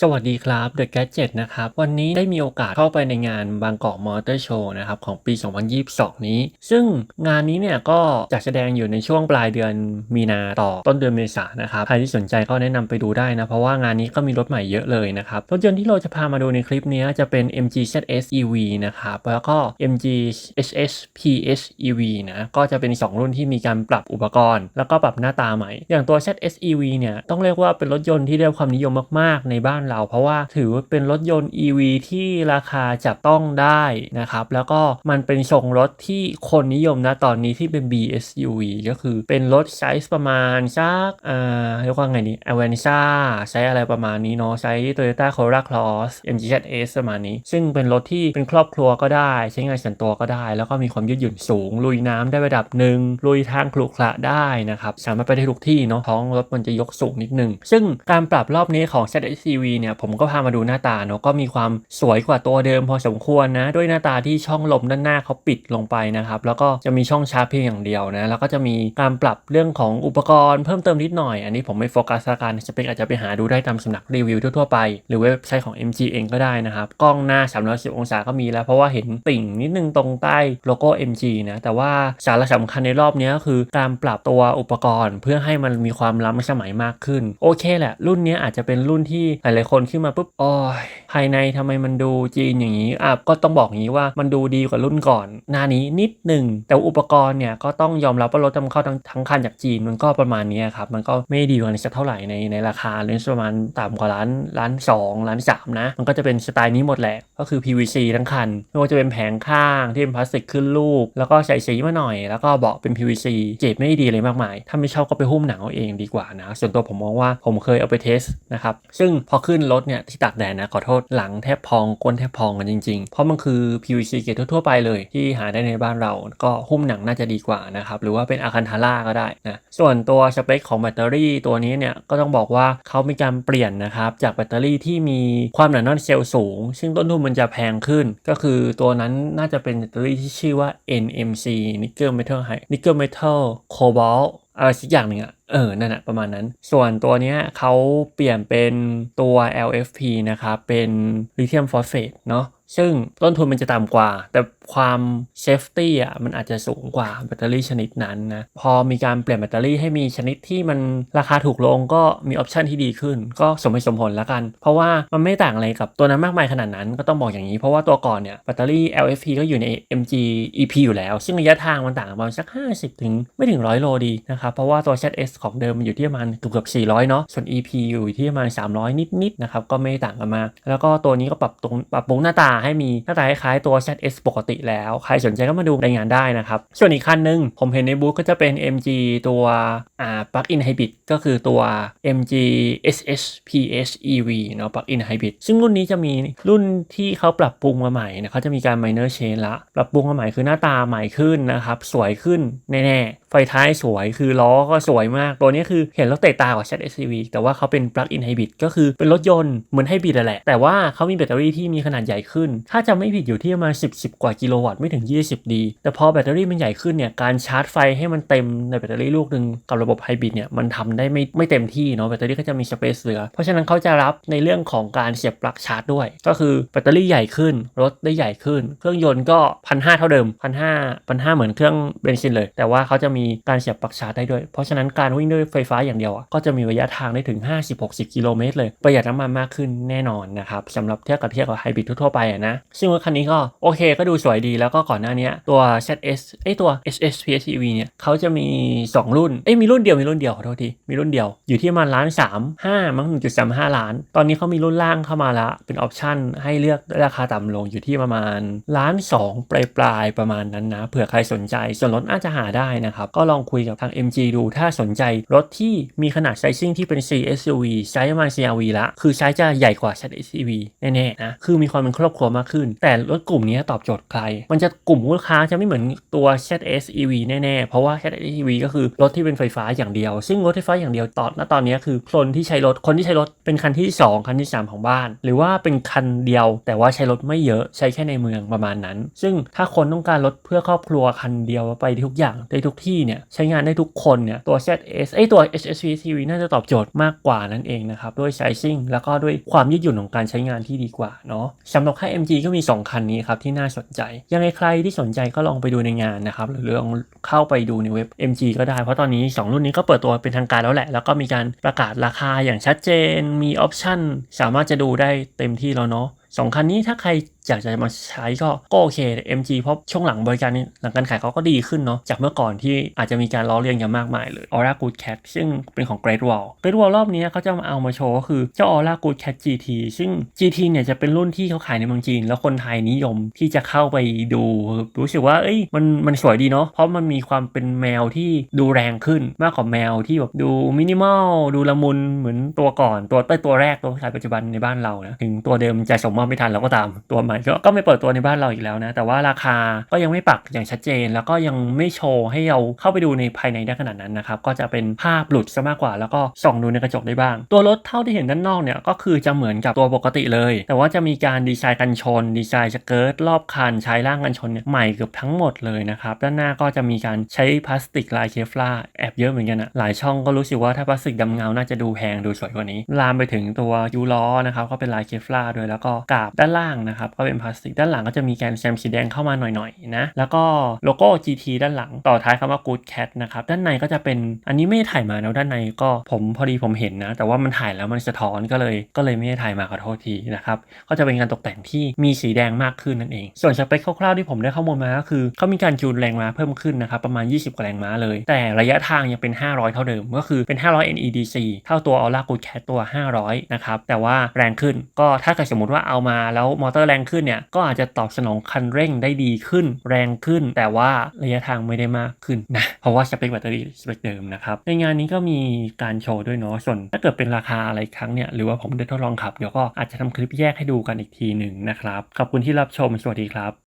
สวัสดีครับ The Gadget นะครับ วันนี้ได้มีโอกาสเข้าไปในงานบางกอกมอเตอร์โชว์นะครับของปี 2022 นี้ ซึ่งงานนี้เนี่ยก็จัดแสดงอยู่ในช่วงปลายเดือนมีนาต่อต้นเดือนเมษายนนะครับ ใครที่สนใจก็แนะนำไปดูได้นะ เพราะว่างานนี้ก็มีรถใหม่เยอะเลยนะครับ รถยนต์ที่เราจะพามาดูในคลิปนี้จะเป็น MG ZS EV นะครับ แล้วก็ MG HS PH EV นะ ก็จะเป็น 2 รุ่นที่มีการปรับอุปกรณ์ แล้วก็ปรับหน้าตาใหม่ อย่างตัว ZS EV เนี่ยต้องเรียกว่าเป็นรถยนต์ที่ได้รับความนิยมมากๆในบ้านเรา เพราะว่าถือว่าเป็นรถยนต์ EV ที่ราคาจับต้องได้นะครับ แล้วก็มันเป็นทรงรถที่คนนิยมนะตอนนี้ที่เป็น BSUV ก็คือเป็นรถไซส์ประมาณสักอ่าเรียกว่าไงดี a v a n z a ใช้อะไรประมาณนี้เนาะใช้ Toyota Corolla Cross MG ZS ประมาณนี้ ซึ่งเป็นรถที่เป็นครอบครัวก็ได้ ใช้งานส่วนตัวก็ได้ แล้วก็มีความยืดหยุ่นสูง ลุยน้ำได้ระดับหนึ่งลุยทางขรุขระได้นะครับ สามารถไปได้ทุกที่เนาะท้องรถมันจะยกสูงนิดนึง ซึ่งการปรับรอบนี้ของ ZSCV เนี่ยผมก็พามาดูหน้าตาเนาะก็มีความสวยกว่าตัวเดิมพอสมควรนะด้วยหน้าตาที่ช่องลมด้านหน้าเขาปิดลงไปนะครับแล้วก็จะมีช่องชาร์จเพียงอย่างเดียวนะแล้วก็จะมีการปรับเรื่องของอุปกรณ์เพิ่มเติมนิดหน่อย อันนี้ผมไม่โฟกัสละกันสเปคอาจจะไปหาดูได้ตามสำนักรีวิวทั่วๆไป หรือเว็บไซต์ของ MG เองก็ได้นะครับกล้องหน้า 310 องศาก็มีแล้ว เพราะว่าเห็นติ่งนิดนึงตรงใต้โลโก้ MG นะแต่ว่าสาระสำคัญในรอบนี้ก็คือการปรับตัวอุปกรณ์ เพื่อให้มันมีความล้ำสมัยมากขึ้น โอเคแหละ รุ่นนี้อาจจะเป็นรุ่นที่หลายคนขึ้นมาปุ๊บโอ้ยภายในทำไมมันดูจีนอย่างนี้อะก็ต้องบอกอย่างนี้ว่ามันดูดีกว่ารุ่นก่อน หน้านี้นิดหนึ่งแต่อุปกรณ์เนี่ยก็ต้องยอมรับว่ารถนำเข้าทั้งทั้งคันจากจีนมันก็ประมาณนี้ครับมันก็ไม่ดีกว่านี้สักเท่าไหร่ในในราคาเลนส์ประมาณต่ำกว่าล้านล้านสองล้านสามนะมันก็จะเป็นสไตล์นี้หมดแหละก็คือ PVC ทั้งคันไม่ว่าจะเป็นแผงข้างที่เป็นพลาสติกขึ้นรูป แล้วก็ใส่สีมาหน่อย แล้วก็เบาะเป็น PVC เจ็บไม่ดีเลยมากมาย ถ้าไม่ชอบก็ไปหุ้มหนังเอาเองดีกว่านะ ส่วนตัวผมมองว่าผมเคยเอาไปเทสนะครับซึ่งพอขึ้น้นรถเนี่ยที่ตากแดดนะขอโทษหลังแทบพองก้นแทบพองกันจริงๆ เพราะมันคือ PVC เกรดทั่วๆไปเลยที่หาได้ในบ้านเรา ก็หุ้มหนังน่าจะดีกว่านะครับหรือว่าเป็นอาคันทาร่าก็ได้นะส่วนตัวสเปคของแบตเตอรี่ตัวนี้เนี่ยก็ต้องบอกว่าเขามีการเปลี่ยนนะครับจากแบตเตอรี่ที่มีความหนาแน่นเซลล์สูง ซึ่งต้นทุนมันจะแพงขึ้น ก็คือตัวนั้นน่าจะเป็นแบตเตอรี่ที่ชื่อว่า NMC Nickel Metal High Nickel Metal Cobalt อะไรสักอย่างหนึ่งอะ เออ นั่นแหะประมาณนั้น ส่วนตัวเนี้ยเขาเปลี่ยนเป็นตัว LFP นะครับ เป็นลิเธียมฟอสเฟตเนาะ ซึ่งต้นทุนมันจะต่ำกว่า แต่ ความเซฟตี้อะมันอาจจะสูงกว่าแบตเตอรี่ชนิดนั้นนะ พอมีการเปลี่ยนแบตเตอรี่ให้มีชนิดที่มันราคาถูกลงก็มีออปชันที่ดีขึ้น ก็สมเหตุสมผลแล้วกัน เพราะว่ามันไม่ต่างอะไรกับตัวนั้นมากมายขนาดนั้นก็ต้องบอกอย่างนี้ เพราะว่าตัวก่อนเนี่ยแบตเตอรี่ LFP ก็อยู่ใน MG EP อยู่แล้ว ซึ่งระยะทางมันต่างประมาณสัก 50 ถึงไม่ถึง 100 โลดีนะครับ เพราะว่าตัว ZS ของเดิมมันอยู่ที่ประมาณเกือบเกือบ400 เนาะส่วน EP อยู่ที่ประมาณ 300 นิดๆนะครับก็ไม่ต่างกันมากแล้วก็ตัวนี้ก็ปรับตรงปรับปรุงหน้าตาให้มีหน้าตาคล้ายตัว ZS ปกติแล้ว ใครสนใจก็มาดูรายงานได้นะครับ ส่วนอีกคันหนึ่งผมเห็นในบูธก็จะเป็น MG ตัวอ่า plug-in hybrid ก็คือตัว MG SS PH EV เนาะ plug-in hybrid ซึ่งรุ่นนี้จะมีรุ่นที่เขาปรับปรุงมาใหม่นะเขาจะมีการ minor change ละ ปรับปรุงมาใหม่คือหน้าตาใหม่ขึ้นนะครับ สวยขึ้นแน่ๆ ฟท้ายสวยคือล้อก็สวยมาก ตัวนี้คือเห็นแล้วเตะตากว่า ZSCV แต่ว่าเขาเป็น plug-in hybrid ก็คือเป็นรถยนต์เหมือนไฮบริดแหละ แต่ว่าเขามีแบตเตอรี่ที่มีขนาดใหญ่ขึ้น ถ้าจะไม่ผิดอยู่ที่ประมาณ 10 10 กว่ากิโลวัตต์ไม่ถึง 20 ดี แต่พอแบตเตอรี่มันใหญ่ขึ้นเนี่ยการชาร์จไฟให้มันเต็มในแบตเตอรี่ลูกหนึ่งกับระบบไฮบริดเนี่ยมันทำได้ไม่ไม่เต็มที่เนาะแบตเตอรี่ก็จะมีสเปซเหลือ เพราะฉะนั้นเขาจะรับในเรื่องของการเสียบปลั๊กชาร์จด้วย ก็คือแบตเตอรี่ใหญ่ขึ้นรถได้ใหญ่ขึ้น เครื่องยนต์ก็พันห้าเท่าเดิมพันห้าพันห้าเหมือนเครื่องเบนซินเลย แต่ว่าเขาจะมีการเสียบปลั๊กชาร์จได้ด้วย เพราะฉะนั้นการวิ่งด้วยไฟฟ้าอย่างเดียวก็จะมีระยะทางได้ถึง 50-60 กิโลเมตรเลย ประหยัดน้ำมันมากขึ้นแน่นอนนะครับสำหรับเทียบกับเทียบกับไฮบริดทั่วไปนะ ซึ่งรถคันนี้ก็โอเคก็ดูสวยดีแล้วก็ก่อนหน้านี้ตัว ZS ไอยตัว SS PHEV เนี่ยเขาจะมี 2 รุ่น เอ้ยมีรุ่นเดียวมีรุ่นเดียวขอโทษทีมีรุ่นเดียวอยู่ที่ประมาณล้านสามห้ามั้งหนึ่งจุดสามห้าล้าน ตอนนี้เขามีรุ่นล่างเข้ามาละเป็นออปชั่นให้เลือกราคาต่ำลงอยู่ที่ประมาณล้านสองปลายปลายประมาณนั้นนะเผื่อใครสนใจส่วนรถอาจจะหาได้นะครับก็ลองคุยกับทาง MG ดูถ้าสนใจรถที่มีขนาดไซซิ่งที่เป็น CSUV ไซส์ประมาณ CRV ละ คือไซส์จะใหญ่กว่า ZSUV แน่ๆนะ คือมีความเป็นครอบครัวมากขึ้น แต่รถกลุ่มนี้ตอบโจทย์ใคร มันจะกลุ่มลูกค้าจะไม่เหมือนตัว ZS EV แน่ๆ เพราะว่า ZS EV ก็คือรถที่เป็นไฟฟ้าอย่างเดียว ซึ่งรถไฟฟ้าอย่างเดียวตอนณตอนนี้คือคนที่ใช้รถคนที่ใช้รถเป็นคันที่ 2 คันที่ 3 ของบ้าน หรือว่าเป็นคันเดียว แต่ว่าใช้รถไม่เยอะใช้แค่ในเมืองประมาณนั้น ซึ่งถ้าคนต้องการรถเพื่อครอบครัวคันเดียวไปทุกอย่างได้ทุกที่เนี่ยใช้งานได้ทุกคนเนี่ยตัว ZS ไอตัว HSV TV น่าจะตอบโจทย์มากกว่านั่นเองนะครับด้วย sizing แล้วก็ด้วยความยืดหยุ่นของการใช้งานที่ดีกว่าเนาะสำหรับค่าย MG ก็มี 2 คันนี้ครับที่น่าสนใจ ยังไงใครที่สนใจก็ลองไปดูในงานนะครับหรือลองเข้าไปดูในเว็บ MG ก็ได้ เพราะตอนนี้ 2 รุ่นนี้ก็เปิดตัวเป็นทางการแล้วแหละ แล้วก็มีการประกาศราคาอย่างชัดเจนมีออปชั่นสามารถจะดูได้เต็มที่แล้วเนาะสองคันนี้ถ้าใคร อยากจะมาใช้ก็ก็โอเค MG เพราะช่วงหลังบริการนี้หลังการขายเขาก็ดีขึ้นเนาะจากเมื่อก่อนที่อาจจะมีการล้อเลียนกันมากมายเลย Aura Good Cat ซึ่งเป็นของ Great Wall Great Wall รอบนี้เขาจะมาเอามาโชว์ก็คือเจ้า Aura Good Cat GT ซึ่ง GT เนี่ยจะเป็นรุ่นที่เขาขายในเมืองจีน แล้วคนไทยนิยมที่จะเข้าไปดู รู้สึกว่าเอ้ยมันมันสวยดีเนาะเพราะมันมีความเป็นแมวที่ดูแรงขึ้นมากกว่าแมวที่แบบดูมินิมอลดูละมุนเหมือนตัวก่อนตัวเอ้ตัวแรกตัวขายปัจจุบันในบ้านเรานะถึงตัวเดิมจะสมมติไม่ทันเราก็ตามตัวใหม่ก็ก็ไม่เปิดตัวในบ้านเราอีกแล้วนะ แต่ว่าราคาก็ยังไม่ปักอย่างชัดเจน แล้วก็ยังไม่โชว์ให้เราเข้าไปดูในภายในได้ขนาดนั้นนะครับก็จะเป็นภาพหลุดซะมากกว่า แล้วก็ส่องดูในกระจกได้บ้าง ตัวรถเท่าที่เห็นด้านนอกเนี่ยก็คือจะเหมือนกับตัวปกติเลย แต่ว่าจะมีการดีไซน์กันชน ดีไซน์สเกิร์ตรอบคันใช้ร่างกันชนเนี่ยใหม่เกือบทั้งหมดเลยนะครับด้านหน้าก็จะมีการใช้พลาสติกลายเคฟลาแอบเยอะเหมือนกันอะหลายช่องก็รู้สึกว่าถ้าพลาสติกดำเงาน่าจะดูแพงดูสวยกว่านี้ ลามไปถึงตัวยูล้อนะครับก็เป็นลายเคฟลาด้วยแล้วก็กาบด้านล่างนะครับก็เป็นพลาสติกด้านหลังก็จะมีแกนแซมสีแดงเข้ามาหน่อยๆนะแล้วก็โลโก้ GT ด้านหลังต่อท้ายคำว่า Good Cat นะครับด้านในก็จะเป็นอันนี้ไม่ได้ถ่ายมาแล้วด้านในก็ผมพอดีผมเห็นนะ แต่ว่ามันถ่ายแล้วมันสะท้อนก็เลยก็เลยไม่ได้ถ่ายมาขอโทษทีนะครับก็จะเป็นการตกแต่งที่มีสีแดงมากขึ้นนั่นเอง ส่วนสเปคคร่าวๆที่ผมได้ข้อมูลมาก็คือเขามีการจูนแรงม้าเพิ่มขึ้นนะครับประมาณ 20กว่าแรงม้าเลย แต่ระยะทางยังเป็น 500 เท่าเดิม ก็คือเป็น 500 NEDC เท่าตัว Aura Good Cat ตัว 500 นะครับแต่ว่าแรงขึ้นก็ถ้าเกิดสมมติว่าเอามาแล้วมอเตอร์แรงขึ้นเนี่ยก็อาจจะตอบสนองคันเร่งได้ดีขึ้น แรงขึ้น แต่ว่าระยะทางไม่ได้มากขึ้นนะเพราะว่าสเปคแบตเตอรี่สเปคเดิมนะครับในงานนี้ก็มีการโชว์ด้วยเนาะส่วนถ้าเกิดเป็นราคาอะไรครั้งเนี่ยหรือว่าผมได้ทดลองขับเดี๋ยวก็อาจจะทำคลิปแยกให้ดูกันอีกทีหนึ่งนะครับขอบคุณที่รับชมสวัสดีครับ